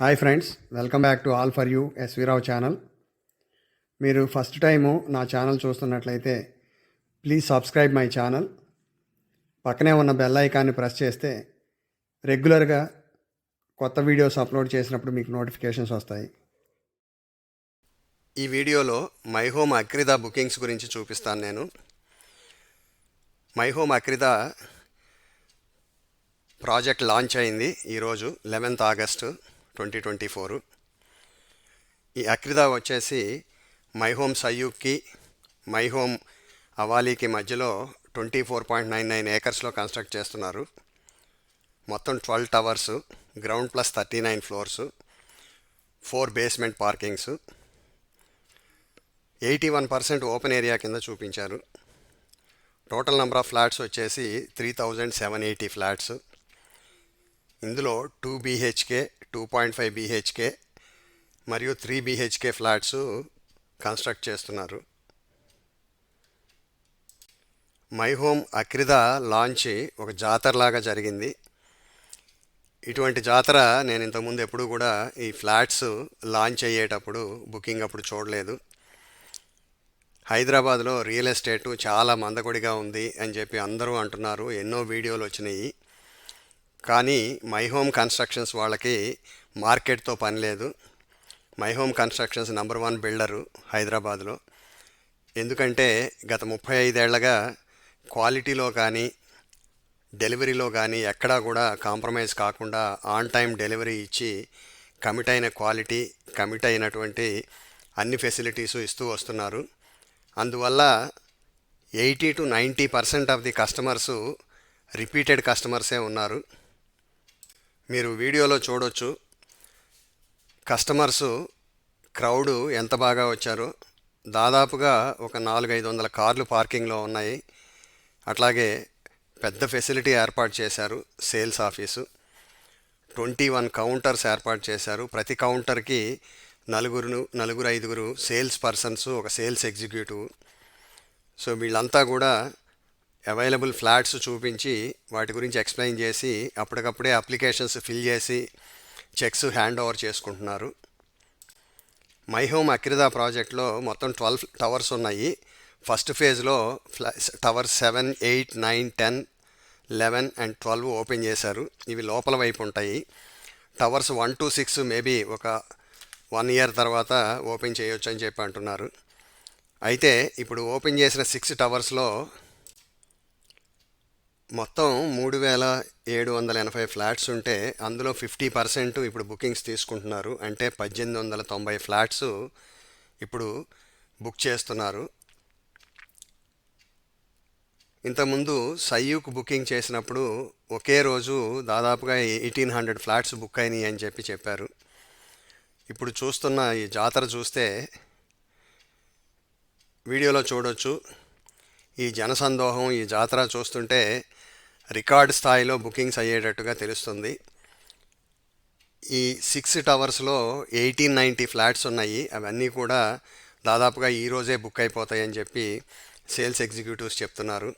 Hi friends welcome back to all for you SV Rao channel మీరు first time నా ఛానల్ చూస్తున్నట్లయితే please subscribe my channel పక్కనే ఉన్న బెల్ ఐకాన్ని ప్రెస్ చేస్తే రెగ్యులర్గా కొత్త వీడియోస్ అప్లోడ్ చేసినప్పుడు మీకు నోటిఫికేషన్స్ వస్తాయి. ఈ వీడియోలో మై హోమ్ అక్రిదా బుకింగ్స్ గురించి చూపిస్తాను నేను. My home Akrida project launch అయింది ఈరోజు eleventh August twenty twenty four. ఈ అక్రిదా వచ్చేసి మై హోమ్ సయ్యూక్కి మై హోమ్ అవాలీకి మధ్యలో twenty four point nine nine ఏకర్స్లో construct చేస్తున్నారు. మొత్తం twelve towers ground plus thirty nine floors four basement parkings. Eighty one percent open area కింద చూపించారు. టోటల్ నెంబర్ ఆఫ్ ఫ్లాట్స్ వచ్చేసి three thousand seven eighty flats. ఇందులో two BHK two point five BHK మరియు three BHK flats construct చేస్తున్నారు. My home Akrida launch ఒక జాతరలాగా జరిగింది. ఇటువంటి జాతర నేను ఇంతకుముందు ఎప్పుడూ కూడా ఈ ఫ్లాట్స్ లాంచ్ అయ్యేటప్పుడు బుకింగ్ అప్పుడు చూడలేదు. హైదరాబాద్లో రియల్ ఎస్టేటు చాలా మందకొడిగా ఉంది అని చెప్పి అందరూ అంటున్నారు. ఎన్నో వీడియోలు వచ్చినాయి. కానీ మై హోమ్ కన్స్ట్రక్షన్స్ వాళ్ళకి మార్కెట్తో పని లేదు. My home constructions number one builder హైదరాబాద్లో. ఎందుకంటే గత ముప్పై ఐదేళ్ళగా క్వాలిటీలో కానీ డెలివరీలో కానీ ఎక్కడా కూడా కాంప్రమైజ్ కాకుండా ఆన్ టైం డెలివరీ ఇచ్చి కమిట్ అయిన క్వాలిటీ కమిట్ అయినటువంటి అన్ని ఫెసిలిటీసు ఇస్తూ వస్తున్నారు. అందువల్ల eighty to ninety percent of the customers repeated కస్టమర్సే ఉన్నారు. మీరు వీడియోలో చూడొచ్చు. కస్టమర్సు క్రౌడు ఎంత బాగా వచ్చారో. దాదాపుగా ఒక నాలుగైదు వందల కార్లు పార్కింగ్లో ఉన్నాయి. అట్లాగే పెద్ద ఫెసిలిటీ ఏర్పాటు చేశారు sales office. Twenty one counters ఏర్పాటు చేశారు. ప్రతి కౌంటర్కి నలుగురును నలుగురు ఐదుగురు సేల్స్ పర్సన్స్ ఒక సేల్స్ ఎగ్జిక్యూటివ్. సో వీళ్ళంతా కూడా అవైలబుల్ ఫ్లాట్స్ చూపించి వాటి గురించి ఎక్స్ప్లెయిన్ చేసి అప్పటికప్పుడే అప్లికేషన్స్ ఫిల్ చేసి చెక్స్ హ్యాండ్ ఓవర్ చేసుకుంటున్నారు. మై హోమ్ అక్రిదా ప్రాజెక్ట్లో మొత్తం ట్వెల్వ్ టవర్స్ ఉన్నాయి. ఫస్ట్ ఫేజ్లో ఫ్లా tower seven eight nine ten eleven and twelve open చేశారు. ఇవి లోపల వైపు ఉంటాయి. Towers one to six maybe ఒక వన్ ఇయర్ తర్వాత ఓపెన్ చేయొచ్చు అని చెప్పి అంటున్నారు. అయితే ఇప్పుడు ఓపెన్ చేసిన సిక్స్ టవర్స్లో మొత్తం మూడు వేల ఏడు వందల ఎనభై ఫ్లాట్స్ ఉంటే అందులో ఫిఫ్టీ పర్సెంట్ ఇప్పుడు బుకింగ్స్ తీసుకుంటున్నారు. అంటే పద్దెనిమిది వందల తొంభై ఫ్లాట్స్ ఇప్పుడు బుక్ చేస్తున్నారు. ఇంతకుముందు సయ్యూకు బుకింగ్ చేసినప్పుడు ఒకే రోజు దాదాపుగా ఎయిటీన్ హండ్రెడ్ ఫ్లాట్స్ బుక్ అయినాయి అని చెప్పి చెప్పారు. ఇప్పుడు చూస్తున్న ఈ జాతర చూస్తే వీడియోలో చూడొచ్చు. ఈ జనసందోహం ఈ జాతర చూస్తుంటే రికార్డ్ స్థాయిలో బుకింగ్స్ అయ్యేటట్టుగా తెలుస్తుంది. ఈ సిక్స్ టవర్స్లో ఎయిటీన్ నైంటీ ఫ్లాట్స్ ఉన్నాయి. అవన్నీ కూడా దాదాపుగా ఈరోజే బుక్ అయిపోతాయని చెప్పి సేల్స్ ఎగ్జిక్యూటివ్స్ చెప్తున్నారు.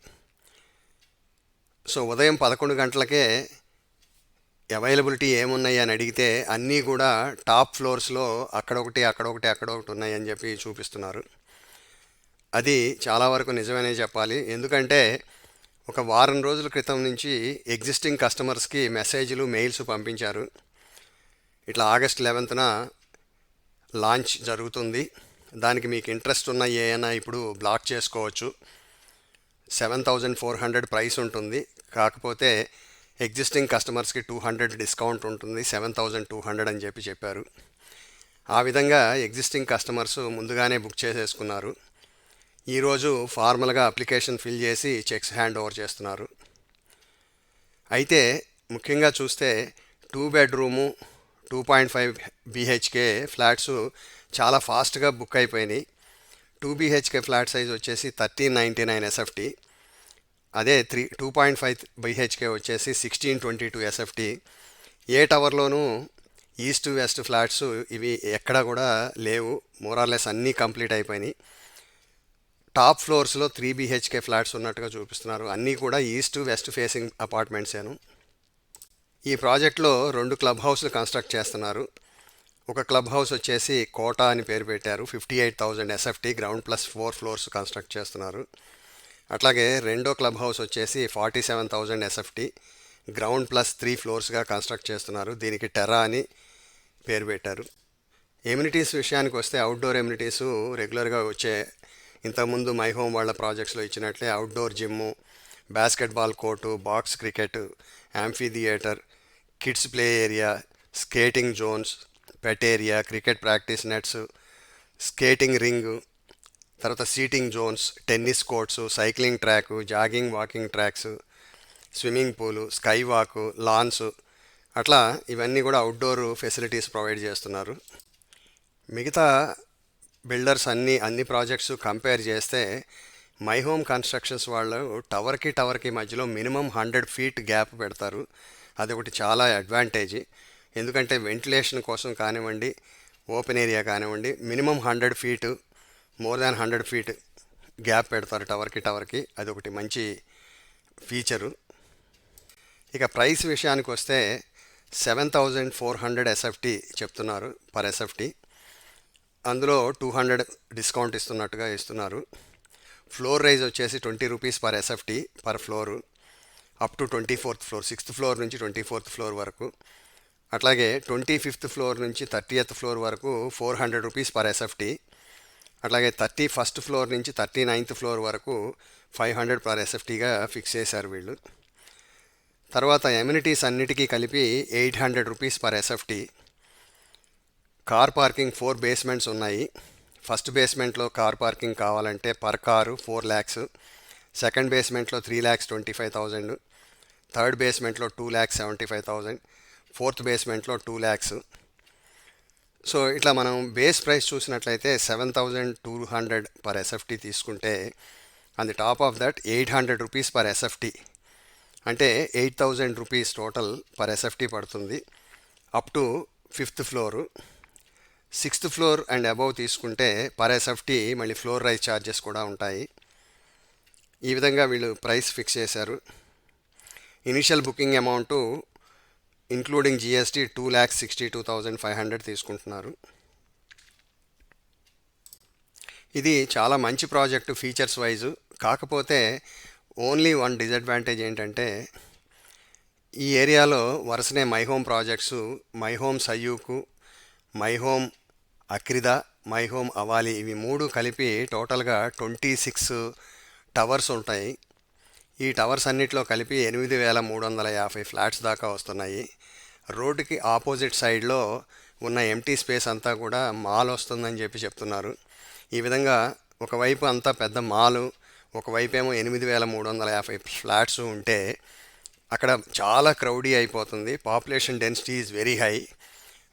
సో ఉదయం పదకొండు గంటలకే అవైలబిలిటీ ఏమున్నాయి అని అడిగితే అన్నీ కూడా టాప్ ఫ్లోర్స్లో అక్కడొకటి అక్కడొకటి అక్కడొకటి ఉన్నాయని చెప్పి చూపిస్తున్నారు. అది చాలా వరకు నిజమనే చెప్పాలి. ఎందుకంటే ఒక వారం రోజుల క్రితం నుంచి ఎగ్జిస్టింగ్ కస్టమర్స్కి మెసేజ్లు మెయిల్స్ పంపించారు. ఇట్లా ఆగస్ట్ లెవెన్త్న లాంచ్ జరుగుతుంది. దానికి మీకు ఇంట్రెస్ట్ ఉన్న ఏమైనా ఇప్పుడు బ్లాక్ చేసుకోవచ్చు. Seven thousand four hundred price ఉంటుంది. కాకపోతే ఎగ్జిస్టింగ్ కస్టమర్స్కి టూ హండ్రెడ్ డిస్కౌంట్ ఉంటుంది. సెవెన్ థౌజండ్ టూ హండ్రెడ్ అని చెప్పి చెప్పారు. ఆ విధంగా ఎగ్జిస్టింగ్ కస్టమర్స్ ముందుగానే బుక్ చేసేసుకున్నారు. ఈరోజు ఫార్మల్గా అప్లికేషన్ ఫిల్ చేసి చెక్స్ హ్యాండ్ ఓవర్ చేస్తున్నారు. అయితే ముఖ్యంగా చూస్తే two bedroom two point five BHK flats చాలా ఫాస్ట్గా బుక్ అయిపోయినాయి. టూ బీహెచ్కే ఫ్లాట్ సైజ్ వచ్చేసి థర్టీన్ నైంటీ నైన్ ఎస్ఎఫ్టీ. అదే three two point five BHK వచ్చేసి సిక్స్టీన్ ట్వంటీ టూ ఎస్ఎఫ్టీ. ఏ టవర్లోనూ ఈస్ట్ వెస్ట్ ఫ్లాట్స్ ఇవి ఎక్కడా కూడా లేవు. మోరార్లెస్ అన్నీ కంప్లీట్ అయిపోయినాయి. టాప్ ఫ్లోర్స్లో త్రీ బీహెచ్కే ఫ్లాట్స్ ఉన్నట్టుగా చూపిస్తున్నారు. అన్నీ కూడా ఈస్ట్ వెస్ట్ ఫేసింగ్ అపార్ట్మెంట్సేను. ఈ ప్రాజెక్ట్లో రెండు క్లబ్ హౌస్లు కన్స్ట్రక్ట్ చేస్తున్నారు. ఒక క్లబ్ హౌస్ వచ్చేసి కోటా అని పేరు పెట్టారు. Fifty eight thousand SFT ground plus four floors construct చేస్తున్నారు. అట్లాగే రెండో క్లబ్ హౌస్ వచ్చేసి forty seven thousand SFT ground plus three ఫ్లోర్స్గా construct చేస్తున్నారు. దీనికి టెరా అని పేరు పెట్టారు. ఎమ్యూనిటీస్ విషయానికి వస్తే అవుట్డోర్ ఎమ్యూనిటీస్ రెగ్యులర్గా వచ్చే ఇంతకుముందు మై హోమ్ వాళ్ళ ప్రాజెక్ట్స్లో ఇచ్చినట్లే outdoor gym basketball court box cricket amphitheatre kids play area skating zones pet area cricket practice nets skating rink తర్వాత seating zones tennis courts cycling track jogging walking tracks swimming pool sky walk lawns. అట్లా ఇవన్నీ కూడా outdoor facilities provide చేస్తున్నారు. మిగతా builders అన్ని అన్ని projects compare చేస్తే my home constructions వాళ్ళు టవర్కి టవర్కి మధ్యలో మినిమం హండ్రెడ్ ఫీట్ గ్యాప్ పెడతారు. అది ఒకటి చాలా అడ్వాంటేజ్. ఎందుకంటే వెంటిలేషన్ కోసం కానివ్వండి ఓపెన్ ఏరియా కానివ్వండి minimum hundred feet more than hundred feet gap పెడతారు టవర్కి టవర్కి. అది ఒకటి మంచి ఫీచరు. ఇక ప్రైస్ విషయానికి వస్తే seven thousand four hundred SFT చెప్తున్నారు పర్ ఎస్ఎఫ్టీ. అందులో టూ హండ్రెడ్ డిస్కౌంట్ ఇస్తున్నట్టుగా ఇస్తున్నారు. ఫ్లోర్ రైజ్ వచ్చేసి twenty rupees per SFT per floor. Up to twenty fourth floor sixth floor నుంచి ట్వంటీ ఫోర్త్ ఫ్లోర్ వరకు. అట్లాగే ట్వంటీ ఫిఫ్త్ ఫ్లోర్ నుంచి thirtieth floor వరకు four hundred rupees per SFT అట్లాగే thirty first floor నుంచి thirty ninth floor వరకు five hundred per ఎస్ఎఫ్టీగా fix చేశారు వీళ్ళు. తర్వాత ఎమ్యూనిటీస్ అన్నిటికీ కలిపి eight hundred rupees per SFT car parking four basements ఉన్నాయి. ఫస్ట్ బేస్మెంట్లో కార్ పార్కింగ్ కావాలంటే per car four lakhs. Second బేస్మెంట్లో three lakhs twenty five thousand. Third బేస్మెంట్లో two lakhs seventy five thousand. Fourth బేస్మెంట్లో two lakhs. So ఇట్లా మనం base price చూసినట్లయితే seven thousand two hundred per SFT తీసుకుంటే and top of that eight hundred rupees per SFT. అంటే eight thousand rupees total per SFT పడుతుంది. Up to fifth floor. Sixth floor and above తీసుకుంటే per SFT మళ్ళీ floor rise charges కూడా ఉంటాయి. ఈ విధంగా వీళ్ళు ప్రైస్ ఫిక్స్ చేశారు. Initial booking amount including GST two lakhs sixty two thousand five hundred తీసుకుంటున్నారు. ఇది చాలా మంచి ప్రాజెక్టు ఫీచర్స్ వైజు. కాకపోతే ఓన్లీ వన్ డిసడ్వాంటేజ్ ఏంటంటే ఈ ఏరియాలో వరుసనే my home projects my home సయ్యూకు my home Akrida my home Avali ఇవి మూడు కలిపి టోటల్గా ట్వంటీ సిక్స్ టవర్స్ ఉంటాయి. ఈ టవర్స్ అన్నిట్లో కలిపి ఎనిమిది వేల మూడు వందల యాభై ఫ్లాట్స్ దాకా వస్తున్నాయి. రోడ్డుకి ఆపోజిట్ సైడ్లో ఉన్న ఎంటీ స్పేస్ అంతా కూడా మాల్ వస్తుందని చెప్పి చెప్తున్నారు. ఈ విధంగా ఒకవైపు అంతా పెద్ద మాలు ఒకవైపు ఏమో ఎనిమిది వేల మూడు వందల యాభై ఫ్లాట్స్ ఉంటే అక్కడ చాలా క్రౌడీ అయిపోతుంది. Population density is very high.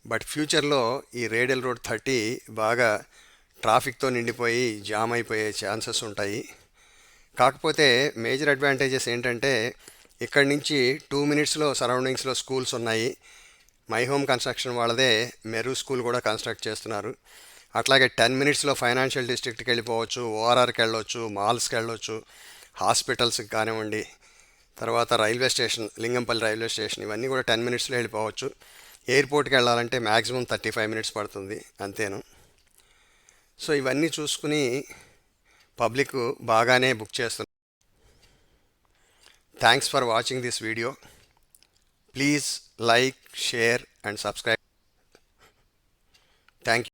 But ఫ్యూచర్లో ఈ రేడియల్ రోడ్ థర్టీ బాగా ట్రాఫిక్తో నిండిపోయి జామ్ అయిపోయే ఛాన్సెస్ ఉంటాయి. కాకపోతే మేజర్ అడ్వాంటేజెస్ ఏంటంటే ఇక్కడి నుంచి టూ మినిట్స్లో సరౌండింగ్స్లో స్కూల్స్ ఉన్నాయి. మై హోమ్ కన్స్ట్రక్షన్ వాళ్ళదే మెరు స్కూల్ కూడా కన్స్ట్రక్ట్ చేస్తున్నారు. అట్లాగే టెన్ మినిట్స్లో ఫైనాన్షియల్ డిస్ట్రిక్ట్కి వెళ్ళిపోవచ్చు ఓఆర్ఆర్కి వెళ్ళొచ్చు మాల్స్కి వెళ్ళొచ్చు హాస్పిటల్స్కి కానివ్వండి తర్వాత railway station Lingampalli railway station ఇవన్నీ కూడా టెన్ మినిట్స్లో వెళ్ళిపోవచ్చు. ఎయిర్పోర్ట్కి వెళ్ళాలంటే మ్యాక్సిమం థర్టీ ఫైవ్ మినిట్స్ పడుతుంది అంతేను. సో ఇవన్నీ చూసుకుని పబ్లిక్ బాగానే బుక్ చేస్తున్నా thanks for watching this video please like share and subscribe thank you